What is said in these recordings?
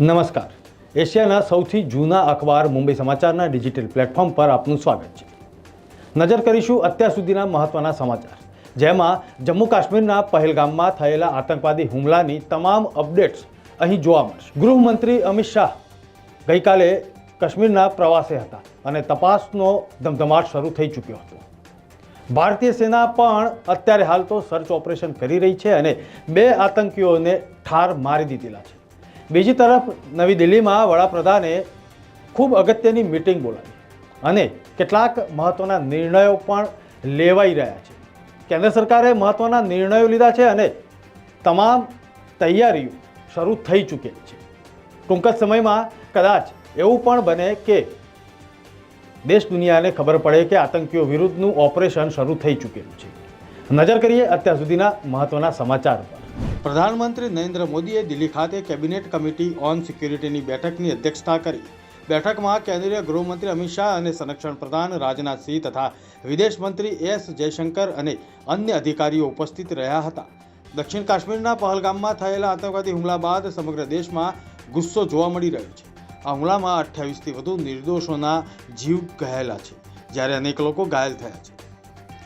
નમસ્કાર. એશિયાના સૌથી જૂના અખબાર મુંબઈ સમાચારના ડિજિટલ પ્લેટફોર્મ પર આપનું સ્વાગત છે. નજર કરીશું અત્યાર સુધીના મહત્વના સમાચાર. જેમાં જમ્મુ કાશ્મીરના પહેલગામમાં થયેલા આતંકવાદી હુમલાની તમામ અપડેટ્સ અહીં જોવા મળશે. ગૃહમંત્રી અમિત શાહ ગઈકાલે કાશ્મીરના પ્રવાસે હતા અને તપાસનો ધમધમાટ શરૂ થઈ ચૂક્યો હતો. ભારતીય સેના પણ અત્યારે હાલ તો સર્ચ ઓપરેશન કરી રહી છે અને બે આતંકીઓને ઠાર મારી દીધેલા છે. બીજી તરફ નવી દિલ્હીમાં વડાપ્રધાને ખૂબ અગત્યની મિટિંગ બોલાવી અને કેટલાક મહત્ત્વના નિર્ણયો પણ લેવાઈ રહ્યા છે. કેન્દ્ર સરકારે મહત્ત્વના નિર્ણયો લીધા છે અને તમામ તૈયારીઓ શરૂ થઈ ચૂકેલી છે. ટૂંક જ સમયમાં કદાચ એવું પણ બને કે દેશ દુનિયાને ખબર પડે કે આતંકીઓ વિરુદ્ધનું ઓપરેશન શરૂ થઈ ચૂકેલું છે. નજર કરીએ અત્યાર સુધીના મહત્વના સમાચાર પર. પ્રધાનમંત્રી નરેન્દ્ર મોદીએ દિલ્હી ખાતે કેબિનેટ કમિટી ઓન સિક્યુરિટીની બેઠકની અધ્યક્ષતા કરી. બેઠકમાં કેન્દ્રીય ગૃહમંત્રી અમિત શાહ અને સંરક્ષણ પ્રધાન રાજનાથસિંહ તથા વિદેશ મંત્રી એસ જયશંકર અને અન્ય અધિકારીઓ ઉપસ્થિત રહ્યા હતા. દક્ષિણ કાશ્મીરના પહલગામમાં થયેલા આતંકવાદી હુમલા બાદ સમગ્ર દેશમાં ગુસ્સો જોવા મળી રહ્યો છે. આ હુમલામાં અઠ્યાવીસથી વધુ નિર્દોષોના જીવ ગયેલા છે. જ્યારે અનેક લોકો ઘાયલ થયા છે.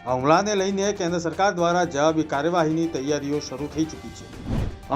હુમલાને લઈને કેન્દ્ર સરકાર દ્વારા જવાબી કાર્યવાહીની તૈયારીઓ શરૂ થઈ ચૂકી છે.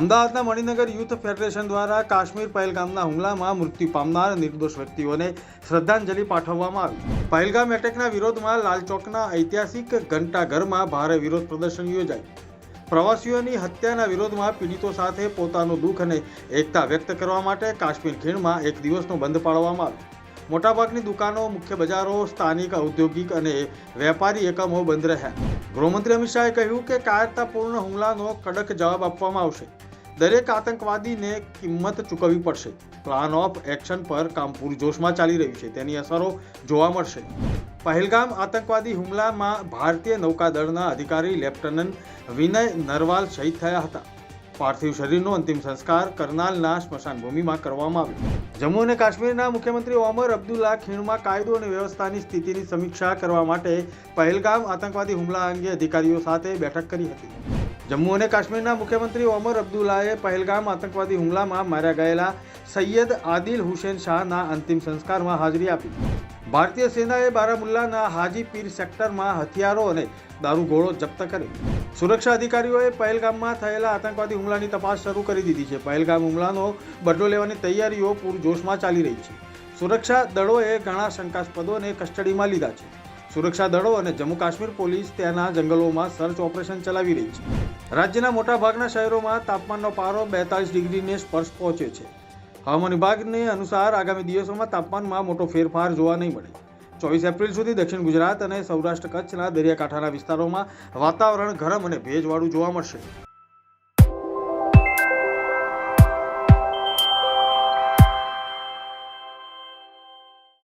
અમદાવાદના મણિનગર યુથ ફેડરેશન દ્વારા કાશ્મીર પહેલગામના હુમલામાં મૃત્યુ પામનાર નિર્દોષ વ્યક્તિઓને શ્રદ્ધાંજલિ પાઠવવામાં આવી. પહેલગામ એટેકના વિરોધમાં લાલચોકના ઐતિહાસિક ઘંટાઘરમાં ભારે વિરોધ પ્રદર્શન યોજાયું. પ્રવાસીઓની હત્યાના વિરોધમાં પીડિતો સાથે પોતાનું દુઃખ અને એકતા વ્યક્ત કરવા માટે કાશ્મીર ખીણમાં એક દિવસનો બંધ પાડવામાં આવ્યો. મોટાભાગની દુકાનો, મુખ્ય બજારો, સ્થાનિક, ઔદ્યોગિક અને વેપારી એકમો બંધ રહ્યા. ગૃહમંત્રી અમિત શાહે કહ્યું કે કાયરતાપૂર્ણ હુમલાનો કડક જવાબ આપવામાં આવશે. દરેક આતંકવાદીને કિંમત ચૂકવવી પડશે. પ્લાન ઓફ એક્શન પર કામ પૂરજોશમાં ચાલી રહ્યું છે. તેની અસરો જોવા મળશે. પહેલગામ આતંકવાદી હુમલામાં ભારતીય નૌકાદળના અધિકારી લેફ્ટનન્ટ વિનય નરવાલ શહીદ થયા હતા. પાર્થિવ શરીરનો અંતિમ સંસ્કાર કરનાલના સ્મશાન ભૂમિમાં કરવામાં આવ્યો. જમ્મુ અને કાશ્મીરના મુખ્યમંત્રી ઓમર અબ્દુલ્લા ખીણમાં કાયદો અને વ્યવસ્થાની સ્થિતિની સમીક્ષા કરવા માટે પહેલગામ આતંકવાદી હુમલા અંગે અધિકારીઓ સાથે બેઠક કરી હતી. જમ્મુ અને કાશ્મીરના મુખ્યમંત્રી ઓમર અબ્દુલ્લાએ પહેલગામ આતંકવાદી હુમલામાં માર્યા ગયેલા સૈયદ આદિલ હુસેન શાહના અંતિમ સંસ્કારમાં હાજરી આપી. ભારતીય સેનાએ બારામુલ્લાના હાજીપીર સેક્ટરમાં હથિયારો અને દારૂગોળો જપ્ત કર્યો. સુરક્ષા અધિકારીઓએ પહેલગામમાં થયેલા આતંકવાદી હુમલાની તપાસ શરૂ કરી દીધી છે. પહેલગામ હુમલાનો બદલો લેવાની તૈયારીઓ પૂરજોશમાં ચાલી રહી છે. સુરક્ષા દળોએ ઘણા શંકાસ્પદોને કસ્ટડીમાં લીધા છે. સુરક્ષા દળો અને જમ્મુ કાશ્મીર પોલીસ તેના જંગલોમાં સર્ચ ઓપરેશન ચલાવી રહી છે. રાજ્યના મોટાભાગના શહેરોમાં તાપમાનનો પારો બેતાલીસ ડિગ્રીને સ્પર્શ પહોંચ્યો છે. હવામાન વિભાગને અનુસાર આગામી દિવસોમાં તાપમાનમાં મોટો ફેરફાર જોવા નહીં મળે. ચોવીસ એપ્રિલ સુધી દક્ષિણ ગુજરાત અને સૌરાષ્ટ્ર કચ્છના દરિયાકાંઠાના વિસ્તારોમાં વાતાવરણ ગરમ અને ભેજવાળું જોવા મળશે.